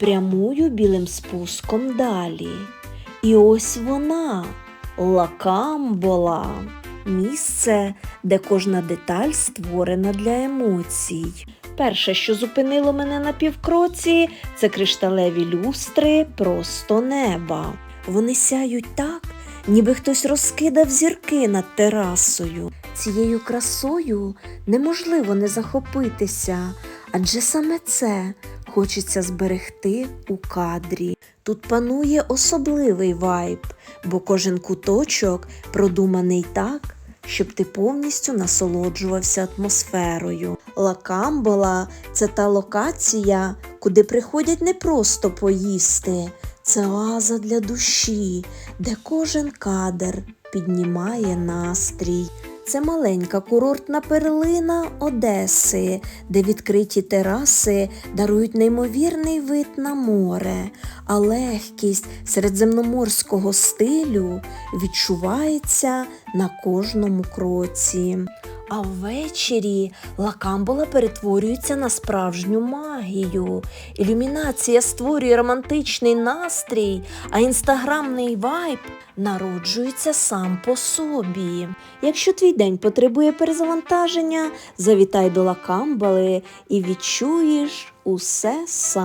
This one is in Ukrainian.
Прямую білим спуском далі. І ось вона, Лакамбола. Місце, де кожна деталь створена для емоцій. Перше, що зупинило мене на півкроці, це кришталеві люстри просто неба. Вони сяють так, ніби хтось розкидав зірки над терасою. Цією красою неможливо не захопитися, адже саме це хочеться зберегти у кадрі. Тут панує особливий вайб, бо кожен куточок продуманий так, щоб ти повністю насолоджувався атмосферою. Лакамбола це та локація, куди приходять не просто поїсти. Це оаза для душі, де кожен кадр піднімає настрій. Це маленька курортна перлина Одеси, де відкриті тераси дарують неймовірний вид на море, а легкість середземноморського стилю відчувається на кожному кроці. А ввечері лакамбола перетворюється на справжню магію. Ілюмінація створює романтичний настрій, а інстаграмний вайб народжується сам по собі. Якщо твій день потребує перезавантаження, завітай до лакамбали і відчуєш усе сам.